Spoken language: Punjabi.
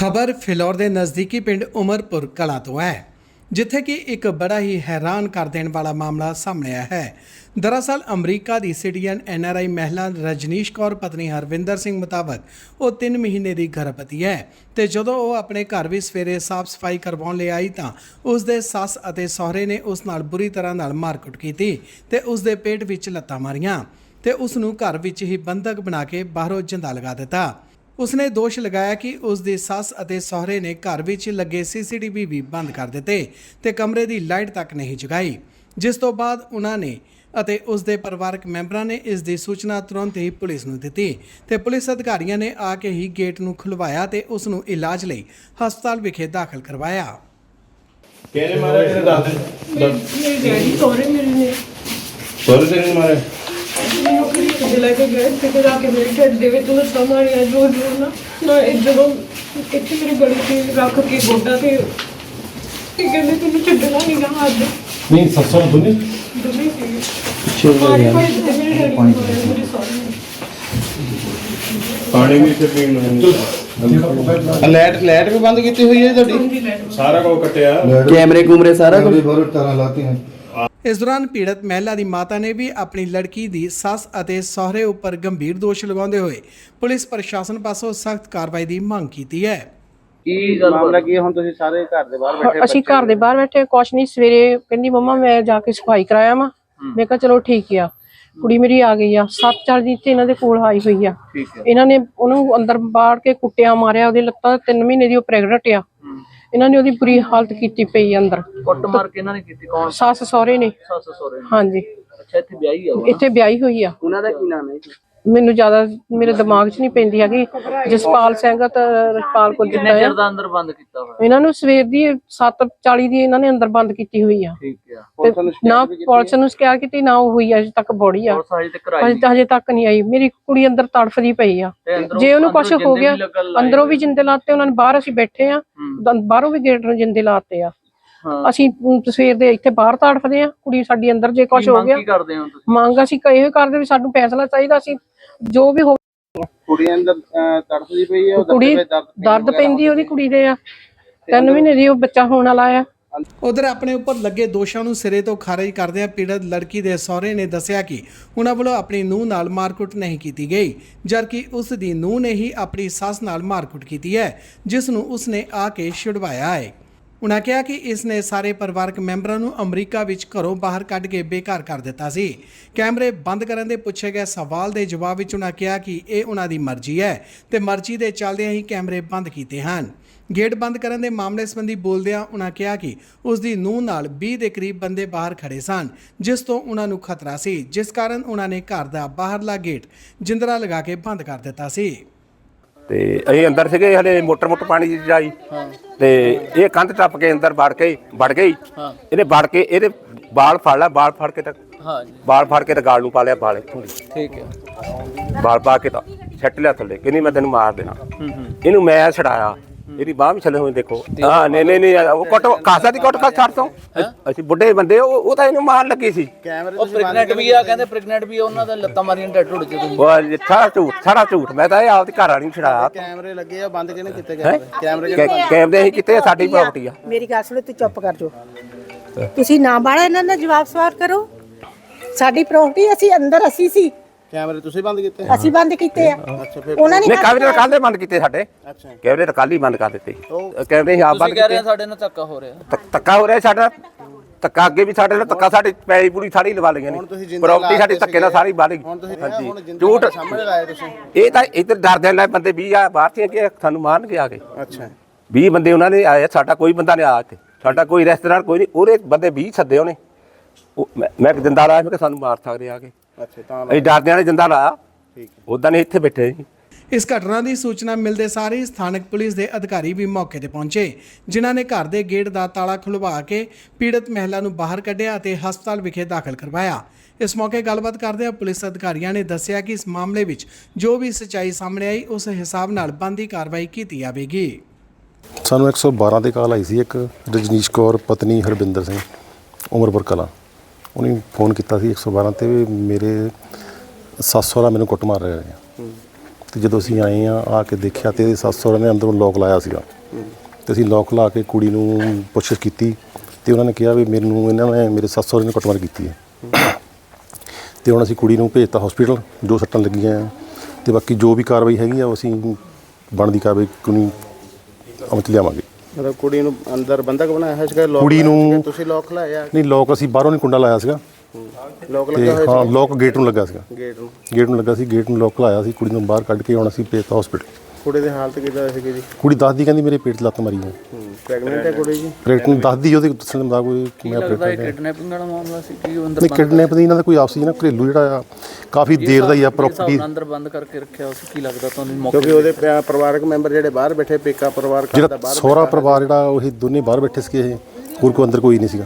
ਖਬਰ ਫਿਲੌਰ ਦੇ ਨਜ਼ਦੀਕੀ ਪਿੰਡ ਉਮਰਪੁਰ ਕਲਾ ਤੋਂ ਹੈ, ਜਿੱਥੇ ਕਿ ਇੱਕ ਬੜਾ ਹੀ ਹੈਰਾਨ ਕਰ ਦੇਣ ਵਾਲਾ ਮਾਮਲਾ ਸਾਹਮਣੇ ਆਇਆ ਹੈ। ਦਰਅਸਲ ਅਮਰੀਕਾ ਦੀ ਸਿਟੀਜ਼ਨ ਐਨਆਰਆਈ ਮਹਿਲਾ ਰਜਨੀਸ਼ ਕੌਰ, ਪਤਨੀ ਹਰਵਿੰਦਰ ਸਿੰਘ ਮੁਤਾਬਕ ਉਹ 3 ਮਹੀਨੇ ਦੀ ਗਰਭਵਤੀ ਹੈ ਤੇ ਜਦੋਂ ਉਹ ਆਪਣੇ ਘਰ ਵੀ ਸਵੇਰੇ ਸਾਫ਼ ਸਫ਼ਾਈ ਕਰਵਾਉਣ ਲਈ ਆਈ ਤਾਂ ਉਸ ਦੇ ਸੱਸ ਅਤੇ ਸਹੁਰੇ ਨੇ ਉਸ ਨਾਲ ਬੁਰੀ ਤਰ੍ਹਾਂ ਨਾਲ ਮਾਰਕੁੱਟ ਕੀਤੀ ਤੇ ਉਸ ਦੇ ਪੇਟ ਵਿੱਚ ਲੱਤਾਂ ਮਾਰੀਆਂ ਤੇ ਉਸ ਨੂੰ ਘਰ ਵਿੱਚ ਹੀ ਬੰਧਕ ਬਣਾ ਕੇ ਬਾਹਰੋਂ ਜਿੰਦਾ ਲਗਾ ਦਿੱਤਾ। ਉਸਨੇ ਦੋਸ਼ ਲਗਾਇਆ ਕਿ ਉਸ ਦੀ ਸੱਸ ਅਤੇ ਸਹੁਰੇ ਨੇ ਘਰ ਵਿੱਚ ਲੱਗੇ ਸੀਸੀਟੀਵੀ ਵੀ ਬੰਦ ਕਰ ਦਿੱਤੇ ਤੇ ਕਮਰੇ ਦੀ ਲਾਈਟ ਤੱਕ ਨਹੀਂ ਜਗਾਈ ਜਿਸ ਤੋਂ ਬਾਅਦ ਉਹਨਾਂ ਨੇ ਅਤੇ ਉਸ ਦੇ ਪਰਿਵਾਰਕ ਮੈਂਬਰਾਂ ਨੇ ਇਸ ਦੀ ਸੂਚਨਾ ਤੁਰੰਤ ਹੀ ਪੁਲਿਸ ਨੂੰ ਦਿੱਤੀ ਤੇ ਪੁਲਿਸ ਅਧਿਕਾਰੀਆਂ ਨੇ ਆ ਕੇ ਹੀ ਗੇਟ ਨੂੰ ਖੁਲਵਾਇਆ ਤੇ ਉਸ ਨੂੰ ਇਲਾਜ ਲਈ ਹਸਪਤਾਲ ਵਿਖੇ ਦਾਖਲ ਕਰਵਾਇਆ। ਕਿਹਨੇ ਮਾਰਿਆ ਕਿਹਨੇ ਦੱਸ ਦੇ ਮੇਰੇ ਡੈਡੀ ਸਹੁਰੇ ਮੇਰੇ ਨੇ। ਸੋਰੇ ਤੇਰੇ ਨੇ ਮਾਰਿਆ? ਲੈ ਕੇ ਗਏ ਕਿਤੇ ਜਾ ਕੇ ਮੇਰੇ ਢਿੱਡ ਦੇ ਵਿੱਚ ਉਹਨੂੰ ਸਮਾਰਿਆ ਜੋ ਜੋ ਨਾ ਨਾ ਇਹ ਜਦੋਂ ਇੱਥੇ ਮੇਰੇ ਗਲੀ ਤੇ ਰੱਖ ਕੇ ਗੋਡਾ ਤੇ ਇਹ ਕਹਿੰਦੇ ਤੈਨੂੰ ਛੱਡਣਾ ਨਹੀਂ ਗਾ ਅੱਜ। ਨਹੀਂ ਸੱਸਰ ਦੋਨੇ ਦੋਨੇ ਸੀ। ਪਿੱਛੇ ਹੋ ਗਿਆ ਪਾਣੀ ਵੀ ਇੱਥੇ ਪੀਣ ਨੂੰ ਲੈਟ ਲੈਟ ਵੀ ਬੰਦ ਕੀਤੀ ਹੋਈ ਹੈ ਤੁਹਾਡੀ? ਸਾਰਾ ਕੁਝ ਕੱਟਿਆ। ਕੈਮਰੇ ਕੂਮਰੇ ਸਾਰਾ ਕੁਝ ਬਹੁਤ ਤਰ੍ਹਾਂ ਲਾਤੀ ਹੈ ਇਸ ਦੌਰਾਨ ਪੀੜਤ ਮਹਿਲਾ ਦੀ ਮਾਤਾ ਨੇ ਵੀ ਆਪਣੀ ਲੜਕੀ ਦੀ ਸੱਸ ਅਤੇ ਸਹੁਰੇ ਉੱਪਰ ਗੰਭੀਰ ਦੋਸ਼ ਲਗਾਉਂਦੇ ਹੋਏ ਪੁਲਿਸ ਪ੍ਰਸ਼ਾਸਨ ਪਾਸੋਂ ਸਖਤ ਕਾਰਵਾਈ ਦੀ ਮੰਗ ਕੀਤੀ ਹੈ। ਕੀ ਮਾਮਲਾ ਕੀ ਹੈ? ਹੁਣ ਤੁਸੀਂ ਸਾਰੇ ਘਰ ਦੇ ਬਾਹਰ ਬੈਠੇ ਅਸੀਂ ਘਰ ਦੇ ਬਾਹਰ ਬੈਠੇ ਕੁਛ ਨਹੀਂ ਸਵੇਰੇ ਕਹਿੰਦੀ ਮੰਮਾ ਮੈਂ ਜਾ ਕੇ ਸਫ਼ਾਈ ਕਰਾਇਆ ਵਾਂ। ਮੈਂ ਕਿਹਾ ਚਲੋ ਠੀਕ ਆ। ਕੁੜੀ ਮੇਰੀ ਆ ਗਈ ਆ। ਸੱਤ ਚਾਰ ਦਿਨ ਤੇ ਇਹਨਾਂ ਦੇ ਕੋਲ ਆਈ ਹੋਈ ਆ। ਠੀਕ ਹੈ ਇਹਨਾਂ ਨੇ ਉਹਨੂੰ ਅੰਦਰ ਬਾੜ ਕੇ ਕੁੱਟਿਆ ਮਾਰਿਆ ਉਹਦੀ ਲੱਤਾਂ ਤਿੰਨ ਮਹੀਨੇ ਦੀ ਉਹ ਪ੍ਰੈਗਨੈਂਟ ਆ। ਇਹਨਾਂ ਨੇ ਉਹਦੀ ਬੁਰੀ ਹਾਲਤ ਕੀਤੀ ਪਈ ਅੰਦਰ। ਕੁੱਟ ਮਾਰ ਕੇ ਇਹਨਾਂ ਨੇ ਕੀਤੀ? ਕੌਣ? ਸੱਸ ਸਹੁਰੇ ਨੇ। ਸੱਸ ਸਹੁਰੇ ਨੇ। ਹਾਂਜੀ। ਅੱਛਾ ਇੱਥੇ ਵਿਆਹੀ ਆ ਉਹ ਇੱਥੇ ਵਿਆਹੀ ਹੋਈ ਆ। ਉਹਨਾਂ ਦਾ ਕੀ ਨਾਮ ਹੈ ਜੀ? ਮੈਨੂੰ ਜ਼ਿਆਦਾ ਮੇਰੇ ਦਿਮਾਗ 'ਚ ਨਹੀਂ ਪੈਂਦੀ ਹੈਗੀ। ਜਸਪਾਲ ਸਿੰਘ ਤੇ ਰਸਪਾਲ ਕੋ ਕਿੰਨੇ ਦਿੱਤਾ ਚਿਰ ਦਾ ਅੰਦਰ ਬੰਦ ਕੀਤਾ ਹੋਇਆ? ਇਹਨਾਂ ਨੂੰ ਸਵੇਰ ਦੀ 7:40 ਦੀ ਇਹਨਾਂ ਨੇ ਅੰਦਰ ਬੰਦ ਕੀਤੀ ਹੋਈ ਆ। ਠੀਕ ਆ। ਤੇ ਨਾ ਪੁਲਿਸ ਨੂੰ ਸ਼ਿਕਾਇਤ ਕੀਤੀ ਨਾ ਉਹ ਹੋਈ ਅਜੇ ਤੱਕ ਬੋੜੀ ਆ। ਪੁਲਿਸ ਹਜੇ ਤੱਕ ਆਈ ਅਜੇ ਹਜੇ ਤੱਕ ਨਹੀਂ ਆਈ। ਮੇਰੀ ਕੁੜੀ ਅੰਦਰ ਤੜਫਦੀ ਪਈ ਆ। ਤੇ ਅੰਦਰੋਂ- ਜੇ ਉਹਨੂੰ ਕੁਝ ਅੰਦਰੋਂ ਹੋ ਜਿੰਦੇ ਗਿਆ ਵੀ ਲੱਗਣ ਲੱਗ ਅੰਦਰੋਂ ਵੀ ਜਿੰਦੇ ਲਾਤੇ ਉਹਨਾਂ ਨੇ ਬਾਹਰ ਅਸੀਂ ਬੈਠੇ ਆ। ਦੰ- ਬਾਹਰੋਂ ਵੀ ਗੇਟ ਨੂੰ ਜਿੰਦੇ ਲਾਤੇ ਆ। ਹਾਂ। ਅਸੀਂ ਅਮ, ਸਵੇਰ ਦੇ ਇੱਥੇ ਬਾਹਰ ਤੜਫਦੇ ਆ। ਕੁੜੀ ਸਾਡੀ ਅੰਦਰ ਜੇ ਕੁਝ ਹੋ ਮੰਗ ਗਿਆ। ਕੀ ਕਰਦੇ ਹੋ ਤੁਸੀਂ? ਮੰਗ ਅਸੀਂ ਕ- ਇਹ ਕਰਦੇ ਵੀ ਸਾਨੂੰ ਫੈਸਲਾ ਚਾਹੀਦਾ ਸੀ। ਜੋ ਵੀ ਹੋ ਕੁੜੀ ਅੰਦਰ ਅਹ, ਤੜਫਦੀ ਪਈ ਹੈ ਉਹ ਕੁੜੀ ਦਰਦ ਦਰਦ ਪੈਂਦੀ ਉਹਦੀ ਕੁੜੀ ਦੇ ਆ। ਤਿੰਨ ਮਹੀਨੇ ਦੀ ਉਹ ਬੱਚਾ ਹੋਣ ਵਾਲਾ ਆ। ਉਧਰ ਆਪਣੇ ਉੱਪਰ ਲੱਗੇ ਦੋਸ਼ਾਂ ਨੂੰ ਸਿਰੇ ਤੋਂ ਖਾਰਜ ਕਰਦਿਆਂ ਪੀੜਤ ਲੜਕੀ ਦੇ ਸਹੁਰੇ ਨੇ ਦੱਸਿਆ ਕਿ ਉਹਨਾਂ ਵੱਲੋਂ ਆਪਣੀ ਨੂੰਹ ਨਾਲ ਮਾਰਕੁੱਟ ਨਹੀਂ ਕੀਤੀ ਗਈ ਜਦਕਿ ਉਸ ਦੀ ਨੂੰਹ ਨੇ ਹੀ ਆਪਣੀ ਸੱਸ ਨਾਲ ਮਾਰਕੁੱਟ ਕੀਤੀ ਹੈ ਜਿਸ ਨੂੰ ਉਸਨੇ ਆ ਕੇ ਛੁਡਵਾਇਆ ਹੈ। ਉਨ੍ਹਾਂ ਕਿਹਾ ਕਿ ਇਸ ਨੇ ਸਾਰੇ ਪਰਿਵਾਰਕ ਮੈਂਬਰਾਂ ਨੂੰ ਅਮਰੀਕਾ ਵਿੱਚ ਘਰੋਂ ਬਾਹਰ ਕੱਢ ਕੇ ਬੇਘਰ ਕਰ ਦਿੱਤਾ ਸੀ। ਕੈਮਰੇ ਬੰਦ ਕਰਨ ਦੇ ਪੁੱਛੇ ਗਏ ਸਵਾਲ ਦੇ ਜਵਾਬ ਵਿੱਚ ਉਨ੍ਹਾਂ ਕਿਹਾ ਕਿ ਇਹ ਉਹਨਾਂ ਦੀ ਮਰਜ਼ੀ ਹੈ ਤੇ ਮਰਜ਼ੀ ਦੇ ਚੱਲਦਿਆਂ ਹੀ ਕੈਮਰੇ ਬੰਦ ਕੀਤੇ ਹਨ। ਗੇਟ ਬੰਦ ਕਰਨ ਦੇ ਮਾਮਲੇ ਸੰਬੰਧੀ ਬੋਲਦਿਆਂ ਉਨ੍ਹਾਂ ਕਿਹਾ ਕਿ ਉਸ ਦੀ ਨੂੰਹ ਨਾਲ 20 ਦੇ ਕਰੀਬ ਬੰਦੇ ਬਾਹਰ ਖੜੇ ਸਨ, ਜਿਸ ਤੋਂ ਉਨ੍ਹਾਂ ਨੂੰ ਖਤਰਾ ਸੀ, ਜਿਸ ਕਾਰਨ ਉਨ੍ਹਾਂ ਨੇ ਘਰ ਦਾ ਬਾਹਰਲਾ ਗੇਟ ਜਿੰਦਰਾ ਲਗਾ ਕੇ ਬੰਦ ਕਰ ਦਿੱਤਾ ਸੀ। ਤੇ ਅਸੀਂ ਅੰਦਰ ਸੀਗੇ ਹਲੇ ਮੋਟਰ ਮੋਟਰ ਪਾਣੀ ਦੀ ਜਾਈ ਤੇ ਇਹ ਕੰਧ ਟੱਪ ਕੇ ਅੰਦਰ ਵੜ ਕੇ ਵੜ ਗਈ। ਇਹਨੇ ਵੜ ਕੇ ਇਹਦੇ ਬਾਲ ਫੜ ਲਿਆ ਬਾਲ ਫੜ ਕੇ ਤਾਂ ਹਾਂ ਜੀ। ਬਾਲ ਫੜ ਕੇ ਤਾਂ ਗਾਲ ਨੂੰ ਪਾ ਲਿਆ ਬਾਲ ਇੱਥੋਂ ਦੀ। ਠੀਕ ਹੈ। ਬਾਲ ਪਾ ਕੇ ਤਾਂ ਛੱਟ ਲਿਆ ਥੱਲੇ ਕਹਿੰਦੀ ਮੈਂ ਤੈਨੂੰ ਮਾਰ ਦੇਣਾ। ਇਹਨੂੰ ਮੈਂ ਛਡਾਇਆ। ਇਹਦੀ ਬਾਹ ਵੀ ਛੱਲੇ ਹੋਏ ਦੇਖੋ। ਹਾਂ ਨਹੀਂ ਨਹੀਂ ਨਹੀਂ ਉਹ ਕੁੱਟ ਕਾਸਾ ਦੀ ਕੁੱਟ ਕਾ ਛੱਡ ਤੋਂ। ਅਸੀਂ ਬੁੱਢੇ ਬੰਦੇ ਉਹ ਉਹ ਤਾਂ ਇਹਨੂੰ ਮਾਰਨ ਲੱਗੀ ਸੀ। ਉਹ ਪ੍ਰੈਗਨੈਂਟ ਵੀ ਆ ਕਹਿੰਦੇ ਪ੍ਰੈਗਨੈਂਟ ਵੀ ਆ, ਉਹਨਾਂ ਦਾ ਲੱਤਾਂ ਮਾਰੀਆਂ ਢੱਡ ਢੁੱਡ ਚ ਤੁਸੀਂ ਉਹ ਸਾਰਾ ਝੂਠ ਸਾਰਾ ਝੂਠ। ਮੈਂ ਤਾਂ ਇਹ ਆਪਦੀ ਘਰ ਵਾਲੀ ਨੂੰ ਛਡਾਇਆ ਕੈਮਰੇ ਲੱਗੇ ਆ ਬੰਦ ਕਿਹਨੇ ਕੀਤੇ ਹੈਂ? ਗਏ ਕੈਮਰੇ ਕੈਮਰੇ ਅਸੀਂ ਕਿਤੇ ਸਾਡੀ ਪ੍ਰਾਪਰਟੀ ਆ। ਮੇਰੀ ਗੱਲ ਸੁਣੋ ਤੂੰ ਚੁੱਪ ਕਰ ਜੋ ਤੁਸੀਂ ਨਾ ਬਾੜਾ ਇਹਨਾਂ ਦਾ ਜਵਾਬ ਸਵਾਲ ਕਰੋ। ਸਾਡੀ ਪ੍ਰਾਪਰਟੀ ਅਸੀਂ ਅੰਦਰ ਅਸੀਂ ਸੀ। ਕੈਮਰੇ ਤੁਸੀਂ ਬੰਦ ਕੀਤੇ? ਅਸੀਂ ਬੰਦ ਕੀਤੇ ਆ। ਅੱਛਾ ਫਿਰ ਉਹਨਾਂ ਨੇ ਨਹੀਂ ਕੈਮਰੇ ਤਾਂ ਕੱਲ੍ਹ ਦੇ ਬੰਦ ਕੀਤੇ ਸਾਡੇ। ਅੱਛਾ। ਕੈਮਰੇ ਤਾਂ ਕੱਲ੍ਹ ਹੀ ਬੰਦ ਕਰ ਦਿੱਤੇ। ਕੈਮਰੇ ਹੀ ਆਪ ਬੰਦ ਤੁਸੀਂ ਕਹਿ ਰਹੇ ਕੀਤੇ। ਆ ਸਾਡੇ ਨਾਲ ਧੱਕਾ ਹੋ ਰਿਹਾ। ਧੱਕਾ ਹੋ ਰਿਹਾ ਸਾਡਾ। ਧੱਕਾ ਅੱਗੇ ਵੀ ਸਾਡੇ ਨਾਲ ਧੱਕਾ ਸਾਡੀ ਪੈਲੀ ਪੂਰੀ ਸਾਰੀ ਲਵਾ ਲਈਆਂ ਹੁਣ ਤੁਸੀਂ ਨੇ ਜਿੰਦੇ ਪ੍ਰਾਪਰਟੀ ਸਾਡੀ ਧੱਕੇ ਨਾਲ ਸਾਰੀ ਬਾਲੀ। ਹੁਣ ਤੁਸੀਂ ਹਾਂਜੀ। ਹੁਣ ਝੂਠ ਸਾਹਮਣੇ ਲਾਏ ਤੁਸੀਂ। ਇਹ ਤਾਂ ਇੱਧਰ ਡਰਦੇ ਲੈ ਬੰਦੇ 20 ਆ ਬਾਹਰ ਸੀ ਕਿ ਸਾਨੂੰ ਮਾਰਨਗੇ ਆ ਕੇ। ਅੱਛਾ। 20 ਬੰਦੇ ਉਹਨਾਂ ਨੇ ਆਏ ਸਾਡਾ ਕੋਈ ਬੰਦਾ ਨਹੀਂ ਆਇਆ ਇੱਥੇ। ਸਾਡਾ ਕੋਈ ਰੈਸਟੋਰੈਂਟ ਕੋਈ ਨਹੀਂ ਉਹਦੇ ਬੰਦੇ 20 ਸੱਦੇ ਉਹਨੇ। ਉਹ ਮੈਂ ਮੈਂ ਇੱਕ ਲਾਇਆ ਮੈਂ ਕਿ ਸਾਨੂੰ ਮਾਰ ਸਕਦੇ ਆ ਕੇ। ਅੱਛਾ ਤਾਂ ਅਸੀਂ ਡਰਦਿਆਂ ਨੇ ਜਿੰਦਾ ਲਾਇਆ। ਠੀਕ ਉਦਾਂ ਨਹੀਂ ਇੱਥੇ ਬੈਠੇ ਸੀ ਇਸ ਘਟਨਾ ਦੀ ਸੂਚਨਾ ਮਿਲਦੇ ਸਾਰ ਹੀ ਸਥਾਨਕ ਪੁਲਿਸ ਦੇ ਅਧਿਕਾਰੀ ਵੀ ਮੌਕੇ ਤੇ ਪਹੁੰਚੇ ਜਿਨ੍ਹਾਂ ਨੇ ਘਰ ਦੇ ਗੇਟ ਦਾ ਤਾਲਾ ਖੁਲਵਾ ਕੇ ਪੀੜਤ ਮਹਿਲਾ ਨੂੰ ਬਾਹਰ ਕੱਢਿਆ ਅਤੇ ਹਸਪਤਾਲ ਵਿਖੇ ਦਾਖਲ ਕਰਵਾਇਆ। ਇਸ ਮੌਕੇ ਗੱਲਬਾਤ ਕਰਦਿਆਂ ਪੁਲਿਸ ਅਧਿਕਾਰੀਆਂ ਨੇ ਦੱਸਿਆ ਕਿ ਇਸ ਮਾਮਲੇ ਵਿੱਚ ਜੋ ਵੀ ਸਚਾਈ ਸਾਹਮਣੇ ਆਈ ਉਸ ਹਿਸਾਬ ਨਾਲ ਬੰਦੀ ਕਾਰਵਾਈ ਕੀਤੀ ਜਾਵੇਗੀ। ਸਾਨੂੰ 112 ਤੇ ਕਾਲ ਆਈ ਸੀ ਇੱਕ ਰਜਨੀਸ਼ ਕੌਰ ਪਤਨੀ ਹਰਬਿੰਦਰ ਸਿੰਘ ਉਮਰਪੁਰ ਕਲਾ। ਉਹਨੇ ਫੋਨ ਕੀਤਾ ਸੀ 112 ਤੇ ਵੀ ਮੇਰੇ ਸੱਸ ਸਹੁਰਾ ਮੈਨੂੰ ਕੁੱਟ ਮਾਰ ਰਹੇ ਨੇ। ਤੇ ਜਦੋਂ ਅਸੀਂ ਆਏ ਆ ਆ ਕੇ ਦੇਖਿਆ ਤੇ ਇਹਦੇ ਸੱਸ ਸਹੁਰੇ ਨੇ ਅੰਦਰੋਂ ਲੋਕ ਲਾਇਆ ਸੀਗਾ। ਤੇ ਅਸੀਂ ਲੋਕ ਲਾ ਕੇ ਕੁੜੀ ਨੂੰ ਪੁੱਛਿਸ਼ ਕੀਤੀ ਤੇ ਉਹਨਾਂ ਨੇ ਕਿਹਾ ਵੀ ਮੈਨੂੰ ਇਹਨਾਂ ਨੇ, ਮੇਰੇ ਸੱਸ ਸਹੁਰੇ ਨੇ ਕੁੱਟਮਾਰ ਕੀਤੀ ਹੈ। ਤੇ ਹੁਣ ਅਸੀਂ ਕੁੜੀ ਨੂੰ ਭੇਜਤਾ ਹਸਪੀਟਲ ਜੋ ਸੱਟਾਂ ਲੱਗੀਆਂ ਆ। ਤੇ ਬਾਕੀ ਜੋ ਵੀ ਕਾਰਵਾਈ ਹੈਗੀ ਆ, ਉਹ ਅਸੀਂ ਬਣਦੀ ਕਾਰਵਾਈ ਕਾਨੂੰਨੀ ਅਮਲ 'ਚ ਲਿਆਵਾਂਗੇ। ਮਤਲਬ ਕੁੜੀ ਨੂੰ ਅੰਦਰ ਬੰਦਕ ਬਣਾਇਆ ਹੈ ਸੀਗਾ ਲੋਕ ਕੁੜੀ ਨੂੰ- ਤੁਸੀਂ ਲੋਕ ਲਾਇਆ? ਨਹੀਂ ਲੋਕ ਅਸੀਂ ਬਾਹਰੋਂ ਨਹੀਂ ਕੁੰਡਾ ਲਾਇਆ ਸੀਗਾ। ਲੋਕ ਤੇ ਲੱਗਾ ਹੋਇਆ ਹਾਂ ਲੋਕ ਗੇਟ ਨੂੰ ਲੱਗਾ ਸੀਗਾ। ਗੇਟ ਨੂੰ। ਗੇਟ ਨੂੰ ਲੱਗਾ ਸੀ ਗੇਟ ਨੂੰ ਲੋਕ ਲਾਇਆ ਸੀ ਕੁੜੀ ਨੂੰ ਬਾਹਰ ਕੱਢ ਕੇ ਹੁਣ ਅਸੀਂ ਭੇਜਤਾ ਹਸਪੀਟਲ ਕੁੜੀ ਦੀ ਹਾਲਤ ਕਿਦਾਂ ਸੀਗੀ ਜੀ? ਕੁੜੀ ਦੱਸਦੀ ਕਹਿੰਦੀ ਮੇਰੇ ਪੇਟ 'ਚ ਲੱਤ ਮਾਰੀ ਹੈ। ਪ੍ਰੈਗਨੈਂਟ ਹੈ ਕੁੜੀ ਜੀ? ਪ੍ਰੈਗਨੈਂਟ ਨੂੰ ਦੱਸਦੀ ਉਹਦੇ ਦੱਸਣ ਦਾ ਕੋਈ ਮੈਂ ਲੱਗਦਾ ਇਹ ਪ੍ਰੈਗਨੈਂਟ ਕਿਡਨੈਪਿੰਗ ਵਾਲਾ ਮਾਮਲਾ ਸੀ? ਕਿ ਉਹ ਅੰਦਰ ਨਹੀਂ ਕਿਡਨੈਪ ਦੀ ਇਹਨਾਂ ਦਾ ਕੋਈ ਆਪਸੀ ਨਾ ਘਰੇਲੂ ਜਿਹੜਾ ਆ ਕਾਫੀ ਦੇਰ ਦਾ ਹੀ ਆ ਪ੍ਰਾਪਰਟੀ ਅੰਦਰ ਬੰਦ ਕਰਕੇ ਰੱਖਿਆ ਉਸ ਕੀ ਲੱਗਦਾ ਤੁਹਾਨੂੰ ਮੌਕੇ ਕਿਉਂਕਿ ਉਹਦੇ ਪਿਆ- ਪਰਿਵਾਰਕ ਮੈਂਬਰ ਜਿਹੜੇ ਬਾਹਰ ਬੈਠੇ ਪੇਕਾ ਪਰਿਵਾਰ ਘਰ ਦਾ ਜਿਹੜਾ ਸਹੁਰਾ ਪਰਿਵਾਰ ਜਿਹੜਾ ਉਹ ਦੋਨੇ ਬਾਹਰ ਬੈਠੇ ਸੀਗੇ ਇਹ ਹੋਰ ਕੋਈ ਅੰਦਰ ਕੋਈ ਨਹੀਂ ਸੀਗਾ।